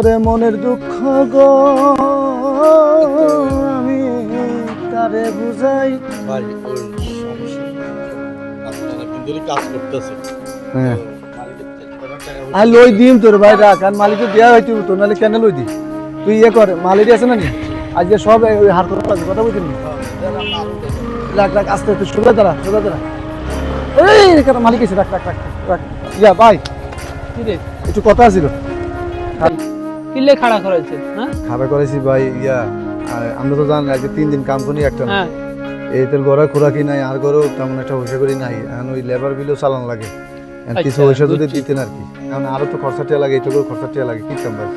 ওরে মনের দুঃখ গো। আমি তারে বুঝাই? ভাই ওই সমস্যা আপনি অনেকদিন কাজ করতেছে হ্যাঁ। আর লই দিম তোর ভাই রাখ। আর মালিকে দেয়া হইতে তো নাহলে কেন লই দি? তুই ইয়ে কর মালিক আছে না নি আজকে সব ওই হার করে পাবে কথা বুঝলি রাখ রাখ আস্তে আস্তে সোজা দাঁড়া সোজা দাঁড়া। এই কেন মালিক এসে রাখ রাখ রাখ রাখ। ইয়া ভাই। কিরে একটু কথা ছিল কিলে খাড়া করেছে হ্যাঁ খাবার করেছি ভাই ইয়া আর আমরা তো জানি আজকে তিন দিন কাম করি একটা। হ্যাঁ। গড়া খোরাকি নাই আর গরো তেমন একটা পয়সা করি নাই। এখন ওই লেবার বিলও চালান লাগে। কিছু আচ্ছা, পয়সা যদি দিতেন আর কি। এখন আরও তো খরচা টিয়া লাগে এইটুকু খরচা টিয়া লাগে কি কাম ভাই?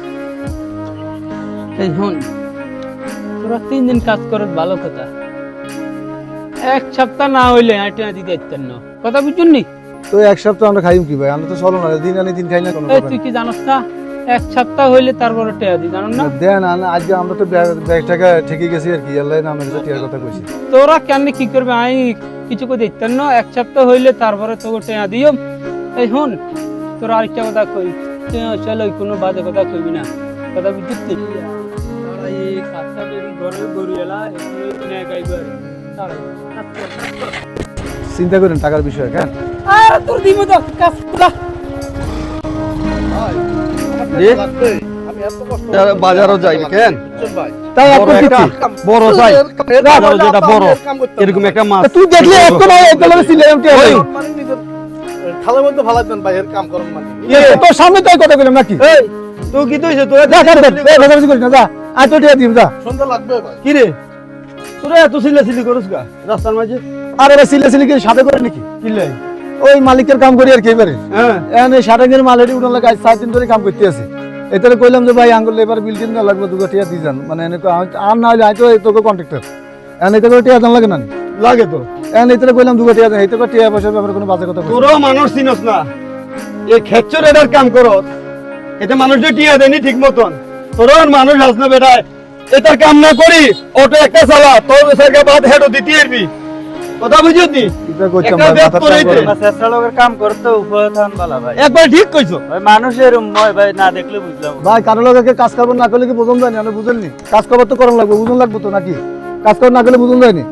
এই হন তোরা তিন দিন কাজ করত ভালো কথা। এক সপ্তাহ না হইলে আইটা দিতে না। কথা বুঝুন নি? তো এক সপ্তাহ আমরা খাইম কি ভাই? আমরা তো চলো না দিন আনি দিন খাই না কোনো তুই কি জানোস না? এক সপ্তাহ হইলে তারপরে টেয়া দি জানো না? দেন আজকে আমরা তো ব্যাগ ব্যাগ টাকা ঠেকে গেছি আর কি আল্লাহ নামের টিয়ার কথা কইছি। তোরা কেন কি করবে? আমি কিছু করে দিতেন না এক সপ্তাহ হইলে তারপরে তোকে টেয়া দিও। এই হন তোর আরেকটা কথা কই চলো কোনো বাজে কথা কইবি না। কথা তারা এই কাজটা ঘরে গরু এলা কিনে গাইবার চিন্তা করেন টাকার বিষয় কেন আরে তোর দিমে তো কাজ বাজারও যাই কেন? তাই? এখন বড় চাই বাজারও যেটা বড় এরকম একটা মাছ তুই দেখলি এক একদম সিলে এমটি ওই, খালের মধ্যে ভালো দেন ভাই এর কাম করেন মানে তোর সামনে তাই কথা বললাম নাকি? এই তুই কি তোরা যা যা আয় তো টিয়া দিম যা। সন্ধ্যা লাগবে ভাই। কি রে? তোরা এত সিলা সিলি করিস গা রাস্তার মাঝে? আরে ভাই সিলে সিলে কি সাথে করে নাকি? কি লাই ওই মালিকের কাম করি আর কি এবারে। হ্যাঁ। এখন এই সাটাঙ্গের মালেরই উঠান লাগে আজ সাত দিন ধরে কাম করতে আছি। এটারে কইলাম যে ভাই আঙ্গুল লেবার বিল দিন না লাগবে দুটো টিয়া দিয়ে যান। মানে এনে আর না হলে আমি তো এই তোকে কন্ট্রাক্টর এখন এটা করে টিয়া দাম লাগে না? লাগে তো। এখন এটারে কইলাম দুটো টিয়া দেন। এই তোকে টিয়া পয়সার ব্যাপারে কোনো বাজে কথা। তোরাও মানুষ চিনস না। এই খেচ্চর এটার কাম করত এটা মানুষ যে টিয়া দেয়নি ঠিক মতন। তোরাও মানুষ আস না বেটায়। এটার কাম না করি অটো একটা চালা তোর সাইকে বাদ হেডো দিতে এরবি কথা নি? ভাই, কাম করতে উপরে থান বালা ভাই। একবার ঠিক কইছো। ওই মানুষের মই ভাই না দেখলে বুঝলাম। ভাই কারও কাজ করব না করলে কি বুঝন বুঝেননি। কাজ করবার তো করার লাগবে বুঝন লাগবে তো নাকি? কাজ করার না করলে বুঝন যায়নি